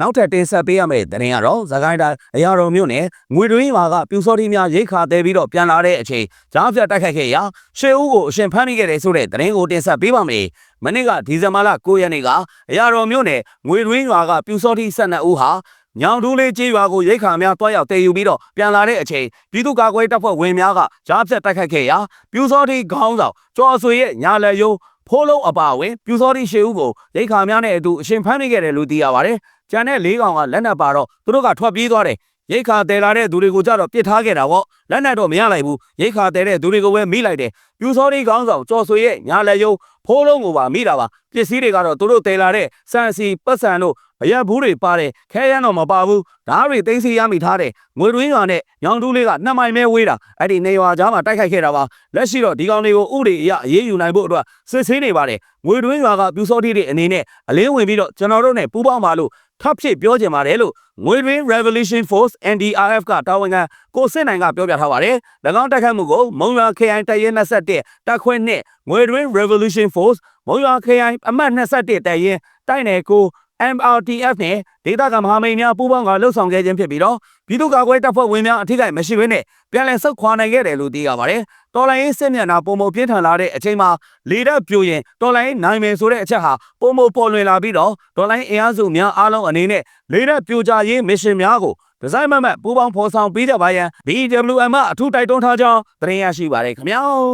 နောက်ထပ်တင်ဆက်ပေးရမယ့်သတင်းကတော့သခိုင်းတိုင်းအရာတော်မြို့နယ်ငွေတွင်းရွာကပြူစောတိများရိတ်ခါတဲပြီးတော့ပြန်လာတဲ့အချိန်ကြားပြတ်တိုက်ခိုက်ခဲ့ရာရှေးဦးကိုအရှင်ဖမ်းမိခဲ့တယ်ဆိုတဲ့သတင်းကိုတင်ဆက်ပေးပါမယ်။မနေ့ကဒီဇင်ဘာလ9ရက်နေ့ကအရာတော်မြို့နယ်ငွေတွင်းရွာကပြူစောတိ12ဦးဟာညောင်တူးလေးကျေးရွာကိုရိတ်ခါများတွားရောက်တည်ယူပြီးတော့ပြန်လာတဲ့အချိန်ပြည်သူ့ကာကွယ်တပ်ဖွဲ့ဝင်များကကြားပြတ်တိုက်ခိုက်ခဲ့ရာပြူစောတိခေါင်းဆောင်ကျော်ဆွေရဲ့ညာလက်ယုံဖိုးလုံးအပါအဝင်ပြူစောတိရှေးဦးကိုရိတ်ခါများနဲ့အတူအရှင်ဖမ်းမိခဲ့တယ်လို့သိရပါတယ်။ ကျန်တဲ့၄ကောင်ကလက်နက်ပါတော့သူတို့ကထွက်ပြေးသွားတယ်။ရိတ်ခါတဲလာတဲ့သူတွေကိုကြတော့ပြစ်ထားခဲ့တာပေါ့။လက်နက်တော့မရလိုက်ဘူး။ရိတ်ခါတဲတဲ့သူတွေကိုပဲမိလိုက်တယ်။ပြူစောတိခေါင်းဆောင်ကျော်ဆွေရဲ့ညာလက်ယုံဖိုးလုံးကိုပါမိတာပါ။ပစ္စည်းတွေကတော့သူတို့တဲလာတဲ့စံစီပတ်စံတို့အရက်ဘူးတွေပါတယ်ခဲရန်တော့မပါဘူးဓားတွေတင်းစီရမိထားတယ်ငွေတွင်းရွာနဲ့ညောင်တူးလေးကနှစ်မိုင်ပဲဝေးတာအဲ့ဒီနေရွာကြားမှာတိုက်ခိုက်ခဲ့တာပါလက်ရှိတော့ဒီကောင်တွေကိုဥတွေအရအရေးယူနိုင်ဖို့အတွက်စစ်ဆေးနေပါတယ်ငွေတွင်းရွာကပြူစောတိတွေအနေနဲ့အလင်းဝင်ပြီးတော့ကျွန်တော်တို့နဲ့ပူးပေါင်းပါလို့ ထပ်ဖြစ်ပြောကြင်ပါတယ်လို့ငွေတွင်း Revolution Force NDRF ကတာဝန်ခံကိုစစ်နိုင်ကပြောပြထားပါတယ်၎င်းတိုက်ခိုက်မှုကိုမုံရွာ KI တပ်ရင်း21တပ်ခွဲနဲ့ငွေတွင်း Revolution Force မုံရွာ KI အမှတ်21တပ်ရင်းတိုက်နယ်ကို MRTF နဲ့ဒေသခံမဟာမိတ်များပူးပေါင်းကလှုပ်ဆောင်ခဲ့ခြင်းဖြစ်ပြီးတော့ပြည်သူ့ကာကွယ်တပ်ဖွဲ့ဝင်များအထိကိမရှိဘဲနဲ့ပြန်လည်ဆုတ်ခွာနိုင်ခဲ့တယ်လို့သိရပါတယ်။တော်လိုင်းရေးစစ်မျက်နှာပုံမပြင်းထန်လာတဲ့အချိန်မှာလေတပ်ပြိုရင်တော်လိုင်းနိုင်မယ်ဆိုတဲ့အချက်ဟာပုံမပေါ်လွင်လာပြီးတော့တော်လိုင်းအင်အားစုများအားလုံးအနေနဲ့လေတပ်ပြိုကြရေးမစ်ရှင်များကိုဒီဇိုင်းမမတ်ပူးပေါင်းဖော်ဆောင်ပေးကြပါရန် BWM အထူးတိုက်တွန်းထားကြောင်းသတင်းရရှိပါတယ်ခင်ဗျာ။